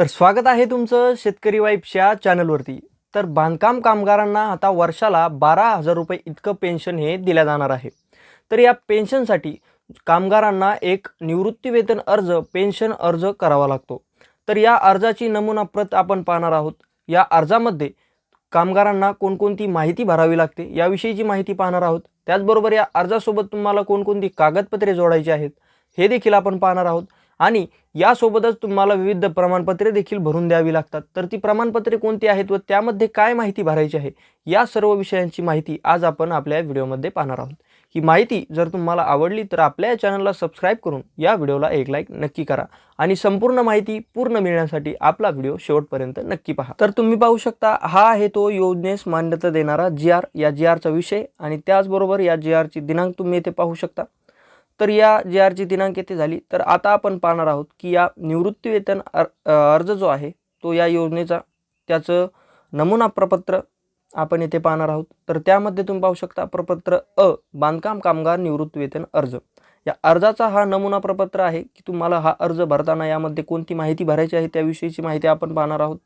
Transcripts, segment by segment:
तर स्वागत आहे तुमचं शेतकरी वाईफच्या चॅनलवरती. तर बांधकाम कामगारांना आता वर्षाला बारा हजार रुपये इतकं पेन्शन हे दिल्या जाणार आहे. तर या पेन्शनसाठी कामगारांना एक निवृत्तीवेतन अर्ज पेन्शन अर्ज करावा लागतो. तर या अर्जाची नमुना प्रत आपण पाहणार आहोत. या अर्जामध्ये कामगारांना कोणकोणती माहिती भरावी लागते याविषयीची माहिती पाहणार आहोत. त्याचबरोबर या अर्जासोबत तुम्हाला कोणकोणती कागदपत्रे जोडायची आहेत हे देखील आपण पाहणार आहोत. आणि यासोबतच तुम्हाला विविध प्रमाणपत्रे देखील भरून द्यावी लागतात. तर ती प्रमाणपत्रे कोणती आहेत व त्यामध्ये काय माहिती भरायची आहे या सर्व विषयांची माहिती आज आपण आपल्या व्हिडिओमध्ये पाहणार आहोत. ही माहिती जर तुम्हाला आवडली तर आपल्या चॅनलला सबस्क्राईब करून या व्हिडिओला एक लाईक नक्की करा आणि संपूर्ण माहिती पूर्ण मिळण्यासाठी आपला व्हिडिओ शेवटपर्यंत नक्की पहा. तर तुम्ही पाहू शकता हा आहे तो योजनेस मान्यता देणारा जी आर या जी आरचा विषय आणि त्याचबरोबर या जी आरची दिनांक तुम्ही येथे पाहू शकता. तर या जे आरची दिनांक येथे झाली. तर आता आपण पाहणार आहोत की या निवृत्तीवेतन अर अर्ज जो आहे तो या योजनेचा त्याचं नमुना प्रपत्र आपण येथे पाहणार आहोत. तर त्यामध्ये तुम्ही पाहू शकता प्रपत्र अ बांधकाम कामगार निवृत्तीवेतन अर्ज. या अर्जाचा हा नमुना प्रपत्र आहे की तुम्हाला हा अर्ज भरताना यामध्ये कोणती माहिती भरायची आहे त्याविषयीची माहिती आपण पाहणार आहोत.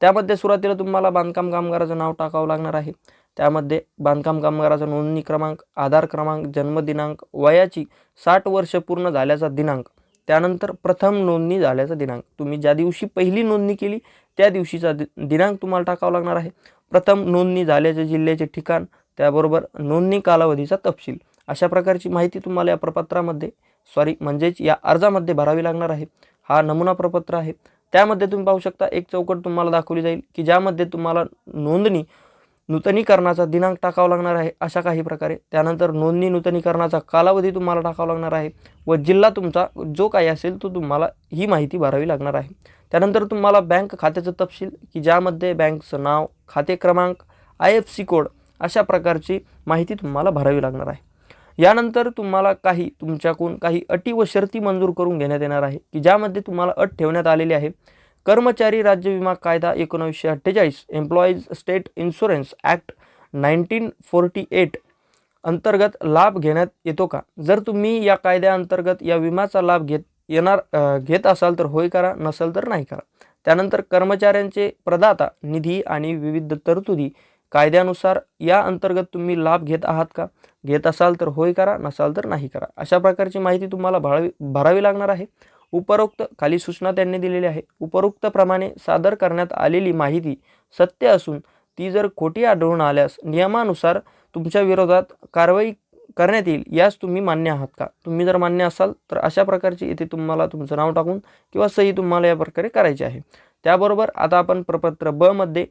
त्यामध्ये सुरुवातीला तुम्हाला बांधकाम कामगाराचं नाव टाकावं लागणार आहे. त्यामध्ये बांधकाम कामगाराचा नोंदणी क्रमांक आधार क्रमांक जन्मदिनांक वयाची साठ वर्ष पूर्ण झाल्याचा दिनांक त्यानंतर प्रथम नोंदणी झाल्याचा दिनांक. तुम्ही ज्या दिवशी पहिली नोंदणी केली त्या दिवशीचा दि दिनांक तुम्हाला टाकावा लागणार आहे. प्रथम नोंदणी झाल्याच्या जिल्ह्याचे ठिकाण त्याबरोबर नोंदणी कालावधीचा तपशील. अशा प्रकारची माहिती तुम्हाला या प्रपत्रामध्ये सॉरी म्हणजेच या अर्जामध्ये भरावी लागणार आहे. हा नमुना प्रपत्र आहे. त्यामध्ये तुम्ही पाहू शकता एक चौकट तुम्हाला दाखवली जाईल की ज्यामध्ये तुम्हाला नोंदणी नूतनीकरणाचा दिनांक टाकावा लागणार आहे अशा काही प्रकारे. त्यानंतर नोंदणी नूतनीकरणाचा कालावधी तुम्हाला टाकावा लागणार आहे व जिल्हा तुमचा जो काही असेल तो तुम्हाला ही माहिती भरावी लागणार आहे. त्यानंतर तुम्हाला बँक खात्याचं तपशील की ज्यामध्ये बँकचं नाव खाते क्रमांक आय एफ सी कोड अशा प्रकारची माहिती तुम्हाला भरावी लागणार आहे. यानंतर तुम्हाला काही तुमच्याकडून काही अटी व शर्ती मंजूर करून घेण्यात येणार आहे की ज्यामध्ये तुम्हाला अट ठेवण्यात आलेली आहे. कर्मचारी राज्य विमा कायदा एकोणीसशे अठ्ठेचाळीस employees state insurance act nineteen forty eight अंतर्गत लाभ घेण्यात येतो का? जर तुम्ही या कायद्याअंतर्गत या विम्याचा लाभ घेत येणार घेत असाल तर होय करा नसेल तर नाही करा. त्यानंतर कर्मचाऱ्यांचे प्रदाता निधी आणि विविध तरतुदी कायद्यानुसार या अंतर्गत तुम्ही लाभ घेत आहात का? घेत असाल तर होय करा नसाल तर नाही करा. अशा प्रकारची माहिती तुम्हाला भरावी भरावी लागणार आहे. उपरोक्त खाली सूचना त्यांनी दिलेली आहे. उपरोक्त प्रमाणे सादर करण्यात आलेली माहिती सत्य असून ती जर खोटी आढळून आल्यास नियमानुसार तुमच्या विरोधात कारवाई करण्यात येईल यास तुम्ही मान्य आहात का? तुम्ही जर मान्य असाल तर अशा प्रकारची इथे तुम्हाला तुमचं नाव टाकून किंवा सही तुम्हाला या प्रकारे करायची आहे. त्याबरोबर आता आपण प्रपत्र ब मध्ये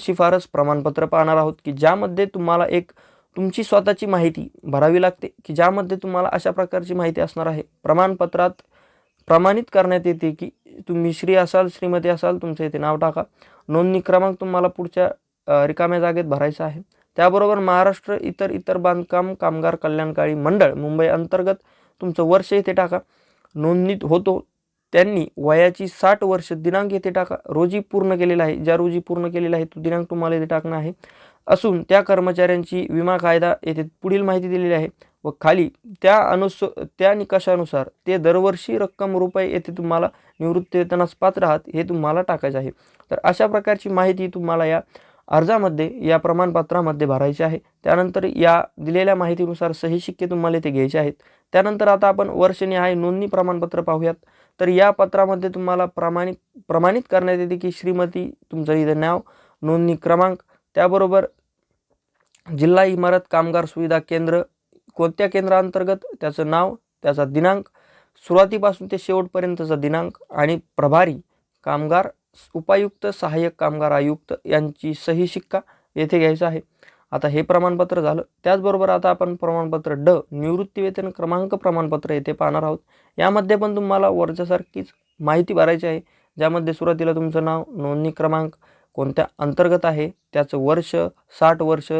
शिफारस प्रमाणपत्र पाहणार आहोत की ज्यामध्ये तुम्हाला एक तुमची स्वतःची माहिती भरावी लागते की ज्यामध्ये तुम्हाला अशा प्रकारची माहिती असणार आहे. प्रमाणपत्रात प्रमाणित करण्यात येते की तुम्ही श्री असाल श्रीमती असाल तुमचं इथे नाव टाका. नोंदणी क्रमांक तुम्हाला पुढच्या रिकाम्या जागेत भरायचा आहे. त्याबरोबर महाराष्ट्र इतर इतर बांधकाम कामगार कल्याणकारी मंडळ मुंबई अंतर्गत तुमचं वर्ष येथे टाका. नोंदणीत होतो त्यांनी वयाची साठ वर्ष दिनांक येथे टाका. रोजी पूर्ण केलेला आहे. ज्या रोजी पूर्ण केलेला आहे तो दिनांक तुम्हाला येथे टाकणं आहे. असून त्या कर्मचाऱ्यांची विमा कायदा येथे पुढील माहिती दिलेली आहे व खाली त्या अनुस त्या निकषानुसार ते दरवर्षी रक्कम रुपये येथे तुम्हाला निवृत्ती वेतनास पात्र आहात हे तुम्हाला टाकायचं आहे. तर अशा प्रकारची माहिती तुम्हाला या अर्जामध्ये या प्रमाणपत्रामध्ये भरायचे आहे. त्यानंतर या दिलेल्या माहितीनुसार सही शिक्के तुम्हाला ते घ्यायचे आहेत. त्यानंतर आता आपण वर्षनिहाय नोंदणी प्रमाणपत्र पाहूयात. तर या पत्रामध्ये तुम्हाला प्रमाणित प्रमाणित करण्यात येते की श्रीमती तुमचं इथं नाव नोंदणी क्रमांक त्याबरोबर जिल्हा इमारत कामगार सुविधा केंद्र कोणत्या केंद्राअंतर्गत त्याचं नाव त्याचा दिनांक सुरुवातीपासून ते शेवटपर्यंतचा दिनांक आणि प्रभारी कामगार उपायुक्त सहाय्यक कामगार आयुक्त यांची सही शिक्का येथे घ्यायचा आहे. आता हे प्रमाणपत्र झालं. त्याचबरोबर आता आपण प्रमाणपत्र ड निवृत्तीवेतन क्रमांक प्रमाणपत्र येथे पाहणार आहोत. यामध्ये पण तुम्हाला वरच्यासारखीच माहिती भरायची आहे. ज्यामध्ये सुरुवातीला तुमचं नाव नोंदणी क्रमांक कोणत्या अंतर्गत आहे त्याचं वर्ष साठ वर्ष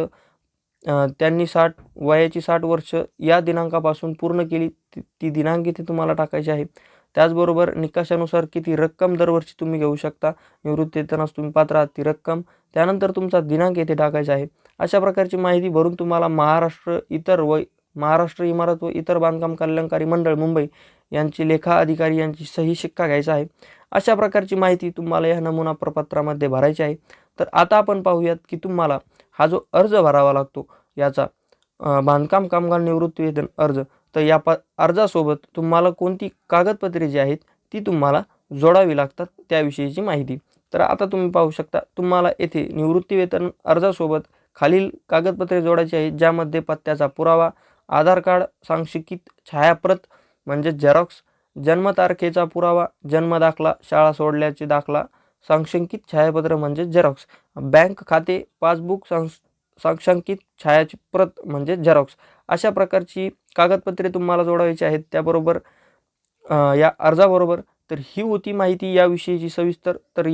त्यांनी साठ वयाची साठ वर्ष या दिनांकापासून पूर्ण केली. ती ती दिनांक इथे तुम्हाला टाकायची आहे. त्याचबरोबर निकषानुसार किती रक्कम दरवर्षी तुम्ही घेऊ शकता. निवृत्ती वेतनास तुम्ही पात्र आहात ती रक्कम. त्यानंतर तुमचा दिनांक येथे टाकायचा आहे. अशा प्रकारची माहिती भरून तुम्हाला महाराष्ट्र इतर व महाराष्ट्र इमारत व इतर बांधकाम कल्याणकारी मंडळ मुंबई यांची लेखा अधिकारी यांची सही शिक्का घ्यायचा आहे. अशा प्रकारची माहिती तुम्हाला या नमुना प्रपत्रामध्ये भरायची आहे. तर आता आपण पाहूयात की तुम्हाला हा जो अर्ज भरावा लागतो याचा बांधकाम कामगार निवृत्ती वेतन अर्ज तर या प अर्जासोबत तुम्हाला कोणती कागदपत्रे जी आहेत ती तुम्हाला जोडावी लागतात त्याविषयीची माहिती. तर आता तुम्ही पाहू शकता तुम्हाला येथे निवृत्तीवेतन अर्जासोबत खालील कागदपत्रे जोडायची आहेत ज्यामध्ये पत्त्याचा पुरावा आधार कार्ड सांक्षिकीत छायाप्रत म्हणजे झेरॉक्स जन्मतारखेचा पुरावा जन्मदाखला शाळा सोडल्याचे दाखला सांशंकित छायापत्र म्हणजे झेरॉक्स बँक खाते पासबुक सांश सांशंकित छायाची प्रत म्हणजे झेरॉक्स अशा प्रकारची कागदपत्रे तुम्हाला जोडायची आहेत त्याबरोबर या अर्जाबरोबर तर ही होती माहिती याविषयीची सविस्तर तर